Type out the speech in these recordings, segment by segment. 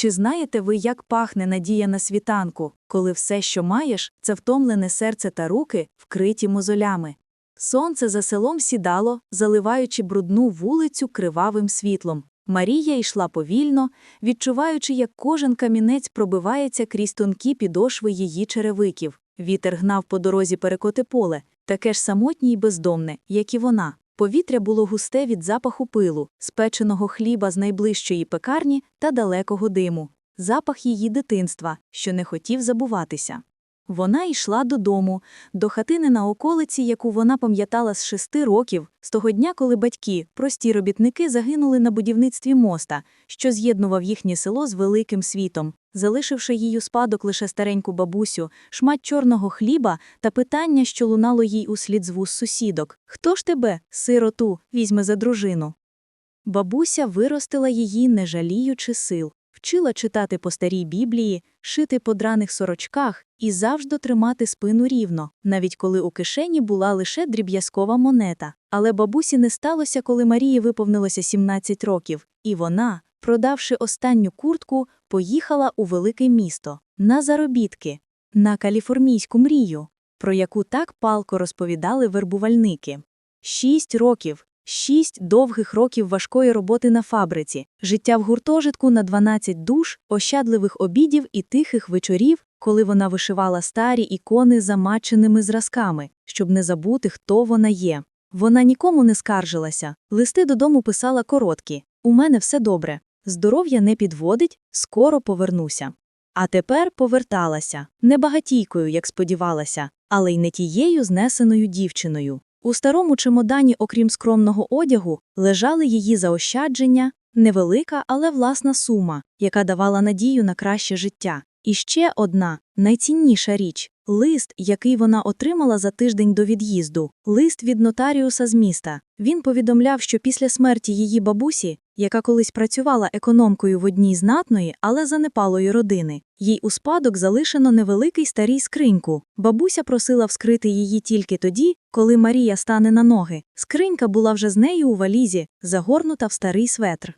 Чи знаєте ви, як пахне надія на світанку, коли все, що маєш, це втомлене серце та руки, вкриті мозолями? Сонце за селом сідало, заливаючи брудну вулицю кривавим світлом. Марія йшла повільно, відчуваючи, як кожен камінець пробивається крізь тонкі підошви її черевиків. Вітер гнав по дорозі перекоти поле, таке ж самотнє й бездомне, як і вона. Повітря було густе від запаху пилу, спеченого хліба з найближчої пекарні та далекого диму, запах її дитинства, що не хотів забуватися. Вона йшла додому, до хатини на околиці, яку вона пам'ятала з шести років, з того дня, коли батьки, прості робітники, загинули на будівництві моста, що з'єднував їхнє село з великим світом, залишивши їй у спадок лише стареньку бабусю, шмат чорного хліба та питання, що лунало їй услід з вуз сусідок Хто ж тебе, сироту, візьме за дружину? Бабуся виростила її, не жаліючи сил, вчила читати по старій Біблії, шити по драних сорочках і завжди тримати спину рівно, навіть коли у кишені була лише дріб'язкова монета. Але бабусі не сталося, коли Марії виповнилося 17 років, і вона, продавши останню куртку, поїхала у велике місто на заробітки, на каліфорнійську мрію, про яку так палко розповідали вербувальники. Шість років, шість довгих років важкої роботи на фабриці, життя в гуртожитку на 12 душ, ощадливих обідів і тихих вечорів, коли вона вишивала старі ікони замаченими зразками, щоб не забути, хто вона є. Вона нікому не скаржилася, листи додому писала короткі У мене все добре, здоров'я не підводить, скоро повернуся. А тепер поверталася, не багатійкою, як сподівалася, але й не тією знесеною дівчиною. У старому чемодані, окрім скромного одягу, лежали її заощадження, невелика, але власна сума, яка давала надію на краще життя. І ще одна найцінніша річ лист, який вона отримала за тиждень до від'їзду, лист від нотаріуса з міста. Він повідомляв, що після смерті її бабусі, яка колись працювала економкою в одній знатної, але занепалої родини, їй у спадок залишено невеликий старій скриньку. Бабуся просила вскрити її тільки тоді, коли Марія стане на ноги. Скринька була вже з нею у валізі, загорнута в старий светр.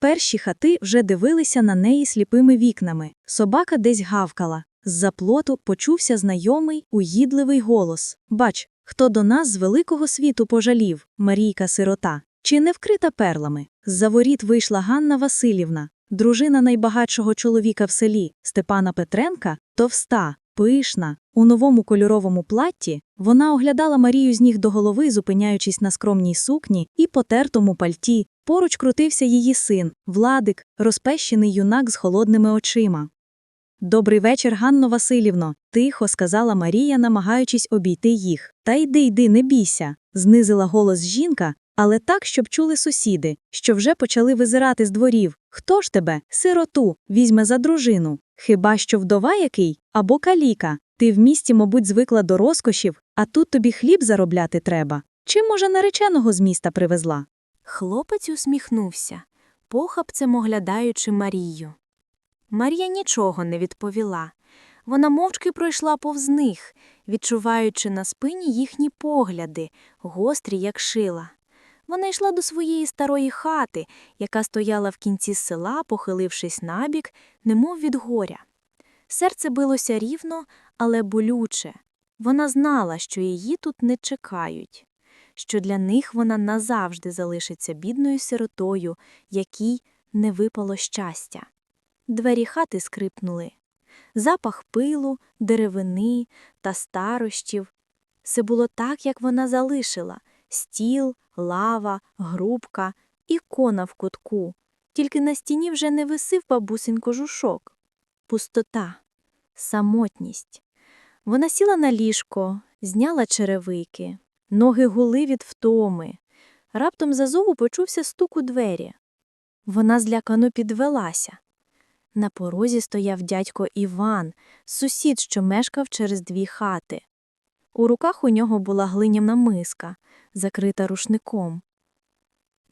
Перші хати вже дивилися на неї сліпими вікнами. Собака десь гавкала. З-за плоту почувся знайомий, уїдливий голос. Бач, хто до нас з великого світу пожалів, Марійка сирота, чи не вкрита перлами. З-за воріт вийшла Ганна Васильівна, дружина найбагатшого чоловіка в селі Степана Петренка, товста, пишна. У новому кольоровому платті вона оглядала Марію з ніг до голови, зупиняючись на скромній сукні і потертому пальті. Поруч крутився її син, Владик, розпещений юнак з холодними очима. Добрий вечір, Ганно Васильівно, тихо сказала Марія, намагаючись обійти їх. Та йди, йди, не бійся, знизила голос жінка, але так, щоб чули сусіди, що вже почали визирати з дворів. Хто ж тебе, сироту, візьме за дружину? Хіба що вдова який або каліка? Ти в місті, мабуть, звикла до розкошів, а тут тобі хліб заробляти треба. Чи, може, нареченого з міста привезла? Хлопець усміхнувся, похапцем оглядаючи Марію. Марія нічого не відповіла. Вона мовчки пройшла повз них, відчуваючи на спині їхні погляди, гострі, як шила. Вона йшла до своєї старої хати, яка стояла в кінці села, похилившись набік, немов від горя. Серце билося рівно, але болюче. Вона знала, що її тут не чекають, що для них вона назавжди залишиться бідною сиротою, якій не випало щастя. Двері хати скрипнули. Запах пилу, деревини та старощів. Все було так, як вона залишила стіл, лава, грубка, ікона в кутку. Тільки на стіні вже не висив бабусин кожушок. Пустота, самотність. Вона сіла на ліжко, зняла черевики, ноги гули від втоми. Раптом зазову почувся стук у двері. Вона злякано підвелася. На порозі стояв дядько Іван, сусід, що мешкав через дві хати. У руках у нього була глиняна миска, закрита рушником.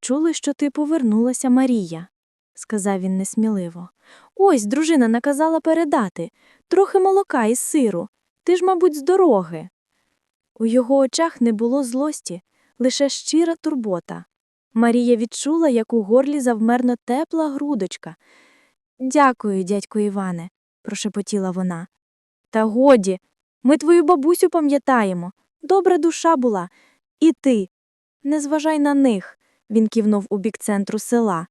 Чули, що ти повернулася, Марія, сказав він несміливо. Ось дружина наказала передати трохи молока і сиру. Ти ж, мабуть, з дороги. У його очах не було злості, лише щира турбота. Марія відчула, як у горлі завмерно тепла грудочка. Дякую, дядьку Іване, прошепотіла вона. Та годі, ми твою бабусю пам'ятаємо. Добра душа була. І ти. Не зважай на них, він кивнув у бік центру села.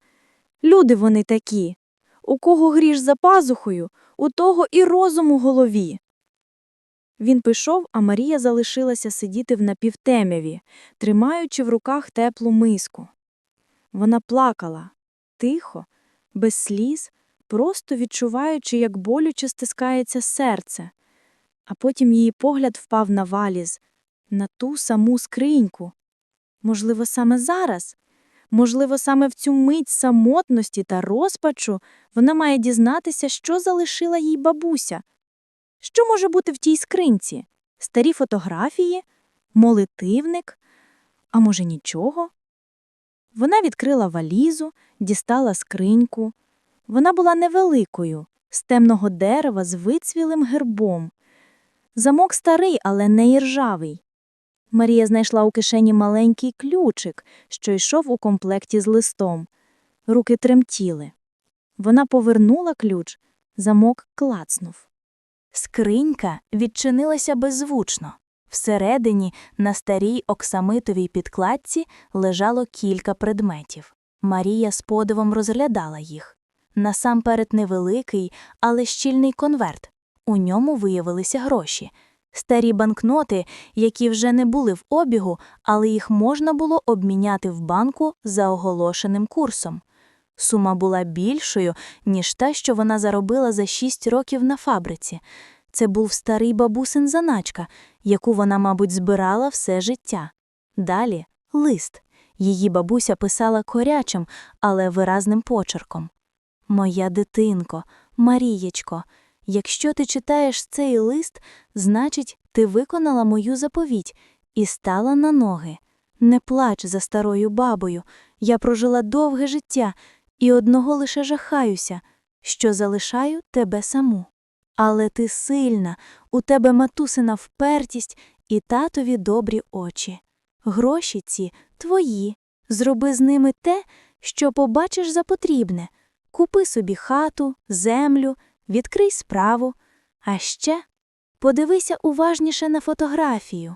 Люди вони такі. У кого гріш за пазухою, у того і розум у голові. Він пішов, а Марія залишилася сидіти в напівтемряві, тримаючи в руках теплу миску. Вона плакала, тихо, без сліз, просто відчуваючи, як болюче стискається серце. А потім її погляд впав на валіз, на ту саму скриньку. Можливо, саме зараз, можливо, саме в цю мить самотності та розпачу вона має дізнатися, що залишила їй бабуся. Що може бути в тій скринці? Старі фотографії? Молитивник? А може, нічого? Вона відкрила валізу, дістала скриньку. Вона була невеликою, з темного дерева з вицвілим гербом. Замок старий, але не іржавий. Марія знайшла у кишені маленький ключик, що йшов у комплекті з листом. Руки тремтіли. Вона повернула ключ, замок клацнув. Скринька відчинилася беззвучно. Всередині, на старій оксамитовій підкладці, лежало кілька предметів. Марія з подивом розглядала їх. Насамперед невеликий, але щільний конверт. У ньому виявилися гроші. Старі банкноти, які вже не були в обігу, але їх можна було обміняти в банку за оголошеним курсом. Сума була більшою, ніж та, що вона заробила за шість років на фабриці. Це був старий бабусин заначка, яку вона, мабуть, збирала все життя. Далі лист. Її бабуся писала корячим, але виразним почерком. Моя дитинко, Марієчко, якщо ти читаєш цей лист, значить, ти виконала мою заповідь і стала на ноги. Не плач за старою бабою. Я прожила довге життя і одного лише жахаюся, що залишаю тебе саму. Але ти сильна, у тебе матусина впертість і татові добрі очі. Гроші ці твої. Зроби з ними те, що побачиш за потрібне. Купи собі хату, землю, відкрий справу. А ще подивися уважніше на фотографію.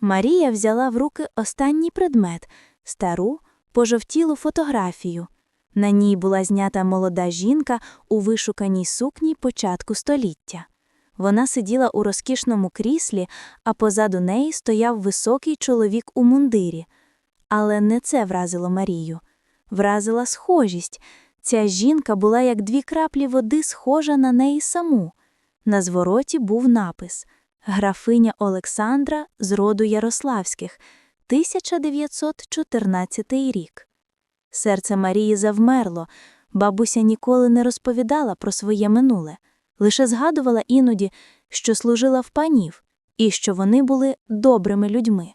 Марія взяла в руки останній предмет стару, пожовтілу фотографію. На ній була знята молода жінка у вишуканій сукні початку століття. Вона сиділа у розкішному кріслі, а позаду неї стояв високий чоловік у мундирі. Але не це вразило Марію. Вразила схожість. Ця жінка була як дві краплі води, схожа на неї саму. На звороті був напис Графиня Олександра з роду Ярославських, 1914 рік. Серце Марії завмерло, бабуся ніколи не розповідала про своє минуле, лише згадувала іноді, що служила в панів і що вони були добрими людьми.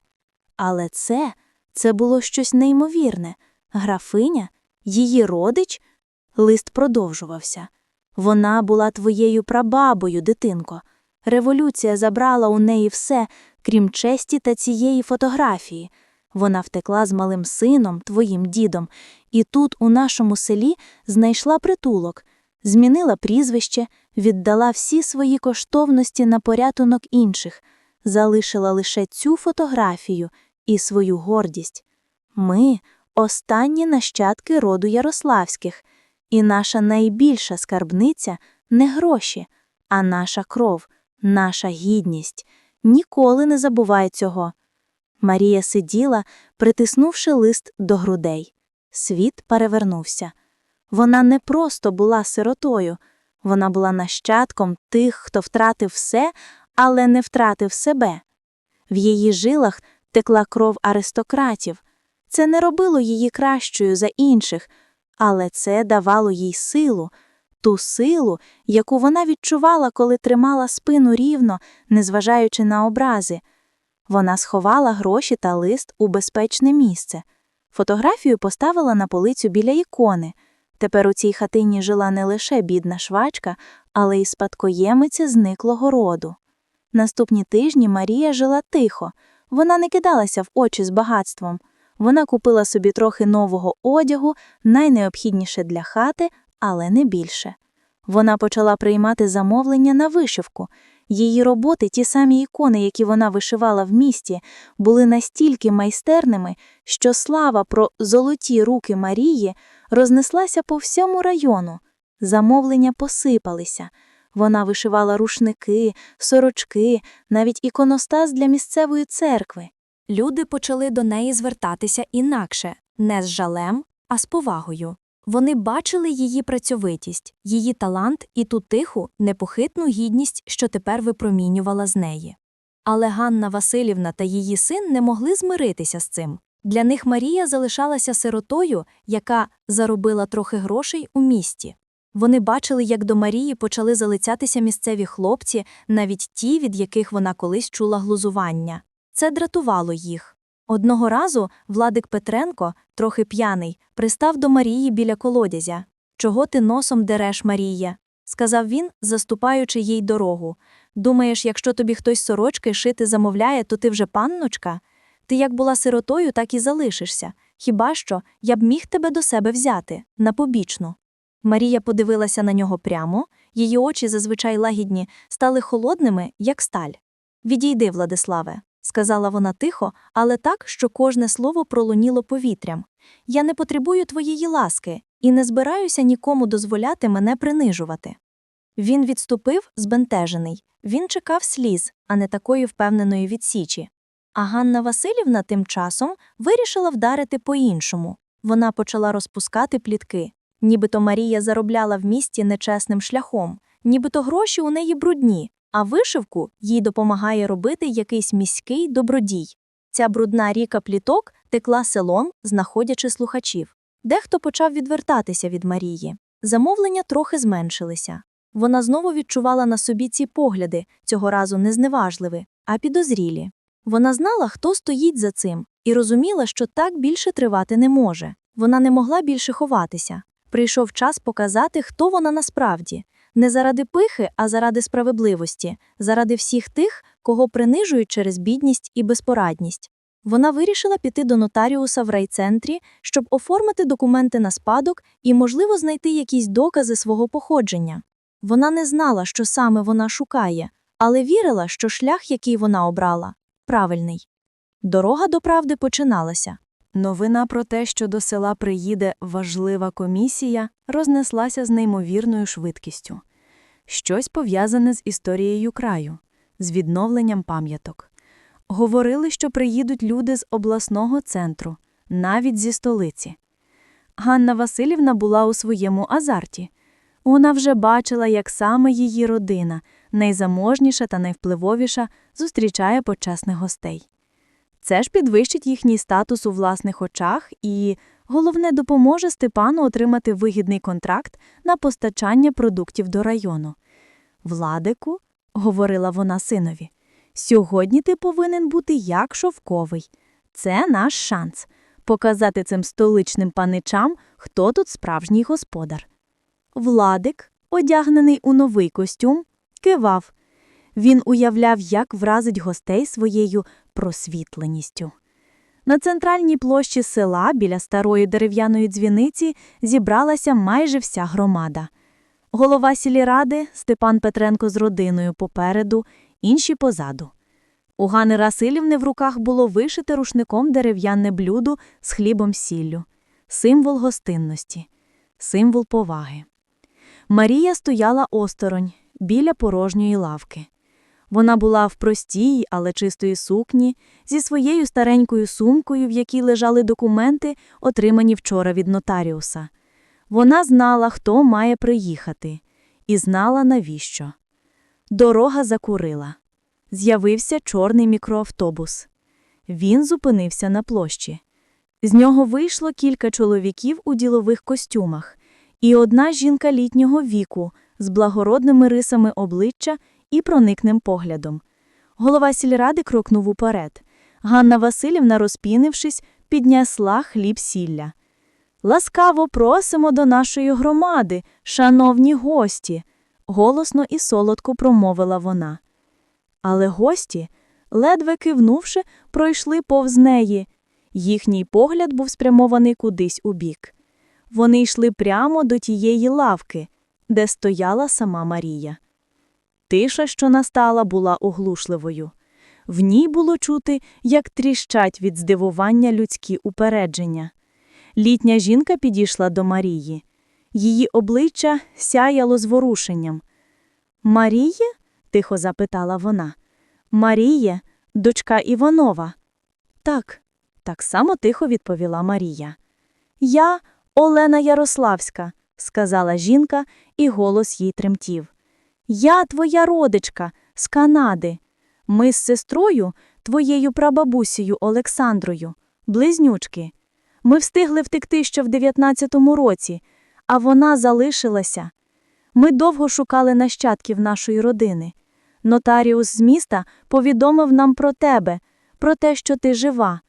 Але це, це було щось неймовірне. Графиня, її родич, лист продовжувався. Вона була твоєю прабабою, дитинко. Революція забрала у неї все, крім честі та цієї фотографії. Вона втекла з малим сином, твоїм дідом, і тут, у нашому селі, знайшла притулок, змінила прізвище, віддала всі свої коштовності на порятунок інших, залишила лише цю фотографію і свою гордість. Ми останні нащадки роду Ярославських, і наша найбільша скарбниця не гроші, а наша кров, наша гідність. Ніколи не забувай цього. Марія сиділа, притиснувши лист до грудей. Світ перевернувся. Вона не просто була сиротою, вона була нащадком тих, хто втратив все, але не втратив себе. В її жилах текла кров аристократів. Це не робило її кращою за інших, але це давало їй силу, ту силу, яку вона відчувала, коли тримала спину рівно, незважаючи на образи. Вона сховала гроші та лист у безпечне місце. Фотографію поставила на полицю біля ікони. Тепер у цій хатині жила не лише бідна швачка, але й спадкоємиця зниклого роду. Наступні тижні Марія жила тихо, вона не кидалася в очі з багатством. Вона купила собі трохи нового одягу, найнеобхідніше для хати, але не більше. Вона почала приймати замовлення на вишивку. Її роботи, ті самі ікони, які вона вишивала в місті, були настільки майстерними, що слава про золоті руки Марії рознеслася по всьому району. Замовлення посипалися. Вона вишивала рушники, сорочки, навіть іконостас для місцевої церкви. Люди почали до неї звертатися інакше, не з жалем, а з повагою. Вони бачили її працьовитість, її талант і ту тиху, непохитну гідність, що тепер випромінювала з неї. Але Ганна Василівна та її син не могли змиритися з цим. Для них Марія залишалася сиротою, яка заробила трохи грошей у місті. Вони бачили, як до Марії почали залицятися місцеві хлопці, навіть ті, від яких вона колись чула глузування. Це дратувало їх. Одного разу Владик Петренко, трохи п'яний, пристав до Марії біля колодязя. Чого ти носом дереш, Марія? сказав він, заступаючи їй дорогу. Думаєш, якщо тобі хтось сорочки шити замовляє, то ти вже панночка? Ти як була сиротою, так і залишишся. Хіба що я б міг тебе до себе взяти, на побічну. Марія подивилася на нього прямо, її очі, зазвичай лагідні, стали холодними, як сталь. Відійди, Владиславе, сказала вона тихо, але так, що кожне слово пролуніло повітрям. Я не потребую твоєї ласки і не збираюся нікому дозволяти мене принижувати. Він відступив, збентежений. Він чекав сліз, а не такої впевненої відсічі. А Ганна Василівна тим часом вирішила вдарити по-іншому. Вона почала розпускати плітки. Нібито Марія заробляла в місті нечесним шляхом, нібито гроші у неї брудні, а вишивку їй допомагає робити якийсь міський добродій. Ця брудна ріка пліток текла селом, знаходячи слухачів. Дехто почав відвертатися від Марії. Замовлення трохи зменшилися. Вона знову відчувала на собі ці погляди, цього разу не зневажливі, а підозрілі. Вона знала, хто стоїть за цим, і розуміла, що так більше тривати не може. Вона не могла більше ховатися. Прийшов час показати, хто вона насправді, не заради пихи, а заради справедливості, заради всіх тих, кого принижують через бідність і безпорадність. Вона вирішила піти до нотаріуса в райцентрі, щоб оформити документи на спадок і, можливо, знайти якісь докази свого походження. Вона не знала, що саме вона шукає, але вірила, що шлях, який вона обрала, правильний. Дорога до правди починалася. Новина про те, що до села приїде важлива комісія, рознеслася з неймовірною швидкістю. Щось пов'язане з історією краю, з відновленням пам'яток. Говорили, що приїдуть люди з обласного центру, навіть зі столиці. Ганна Василівна була у своєму азарті. Вона вже бачила, як саме її родина, найзаможніша та найвпливовіша, зустрічає почесних гостей. Це ж підвищить їхній статус у власних очах і, головне, допоможе Степану отримати вигідний контракт на постачання продуктів до району. Владику, говорила вона синові, сьогодні ти повинен бути як шовковий. Це наш шанс показати цим столичним паничам, хто тут справжній господар. Владик, одягнений у новий костюм, кивав. Він уявляв, як вразить гостей своєю просвітленістю. На центральній площі села біля старої дерев'яної дзвіниці зібралася майже вся громада. Голова сільради Степан Петренко з родиною попереду, інші позаду. У Гани Расилівни в руках було вишите рушником дерев'яне блюдо з хлібом сіллю, символ гостинності, символ поваги. Марія стояла осторонь, біля порожньої лавки. Вона була в простій, але чистої сукні, зі своєю старенькою сумкою, в якій лежали документи, отримані вчора від нотаріуса. Вона знала, хто має приїхати, і знала, навіщо. Дорога закурила. З'явився чорний мікроавтобус. Він зупинився на площі. З нього вийшло кілька чоловіків у ділових костюмах, і одна жінка літнього віку з благородними рисами обличчя і проникним поглядом. Голова сільради крокнув уперед. Ганна Василівна, розпінившись, піднесла хліб сілля. Ласкаво просимо до нашої громади, шановні гості, голосно і солодко промовила вона. Але гості, ледве кивнувши, пройшли повз неї. Їхній погляд був спрямований кудись у бік. Вони йшли прямо до тієї лавки, де стояла сама Марія. Тиша, що настала, була оглушливою. В ній було чути, як тріщать від здивування людські упередження. Літня жінка підійшла до Марії. Її обличчя сяяло зворушенням. Маріє? тихо запитала вона. Маріє, дочка Іванова. Так, так само тихо відповіла Марія. Я Олена Ярославська, сказала жінка, і голос їй тремтів. Я твоя родичка з Канади. Ми з сестрою, твоєю прабабусею Олександрою, близнючки. Ми встигли втекти ще в 19-му році, а вона залишилася. Ми довго шукали нащадків нашої родини. Нотаріус з міста повідомив нам про тебе, про те, що ти жива.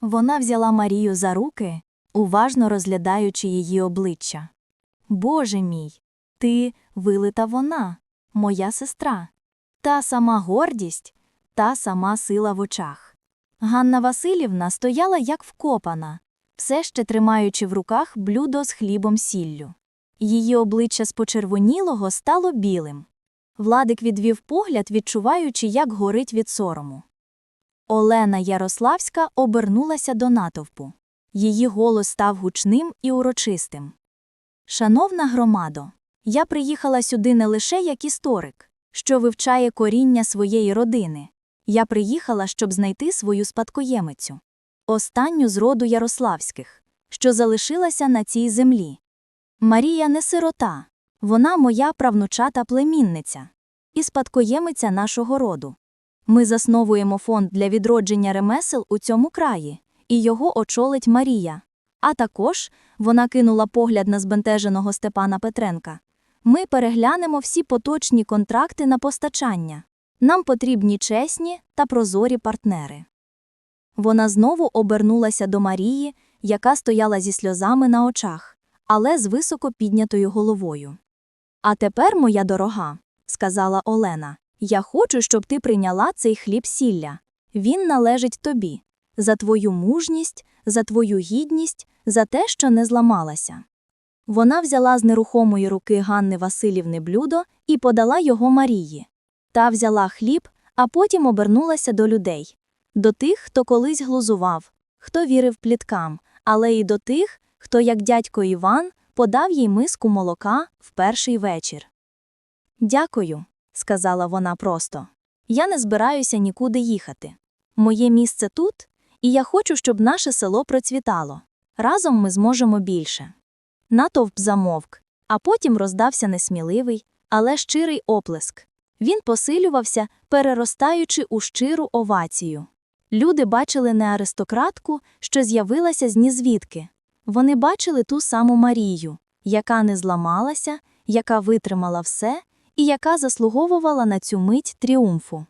Вона взяла Марію за руки, уважно розглядаючи її обличчя. Боже мій, ти вилита вона, моя сестра. Та сама гордість, та сама сила в очах. Ганна Васильівна стояла як вкопана, все ще тримаючи в руках блюдо з хлібом сіллю. Її обличчя з почервонілого стало білим. Владик відвів погляд, відчуваючи, як горить від сорому. Олена Ярославська обернулася до натовпу. Її голос став гучним і урочистим. Шановна громадо, я приїхала сюди не лише як історик, що вивчає коріння своєї родини. Я приїхала, щоб знайти свою спадкоємицю, останню з роду Ярославських, що залишилася на цій землі. Марія не сирота, вона моя правнучата племінниця і спадкоємиця нашого роду. Ми засновуємо фонд для відродження ремесел у цьому краї, і його очолить Марія. А також вона кинула погляд на збентеженого Степана Петренка. Ми переглянемо всі поточні контракти на постачання. Нам потрібні чесні та прозорі партнери. Вона знову обернулася до Марії, яка стояла зі сльозами на очах, але з високо піднятою головою. А тепер, моя дорога, сказала Олена, я хочу, щоб ти прийняла цей хліб сілля. Він належить тобі. За твою мужність, за твою гідність, за те, що не зламалася. Вона взяла з нерухомої руки Ганни Васильівни блюдо і подала його Марії. Та взяла хліб, а потім обернулася до людей. До тих, хто колись глузував, хто вірив пліткам, але і до тих, хто, як дядько Іван, подав їй миску молока в перший вечір. Дякую, сказала вона просто. Я не збираюся нікуди їхати. Моє місце тут, і я хочу, щоб наше село процвітало. Разом ми зможемо більше. Натовп замовк, а потім роздався несміливий, але щирий оплеск. Він посилювався, переростаючи у щиру овацію. Люди бачили не аристократку, що з'явилася з нізвідки. Вони бачили ту саму Марію, яка не зламалася, яка витримала все і яка заслуговувала на цю мить тріумфу.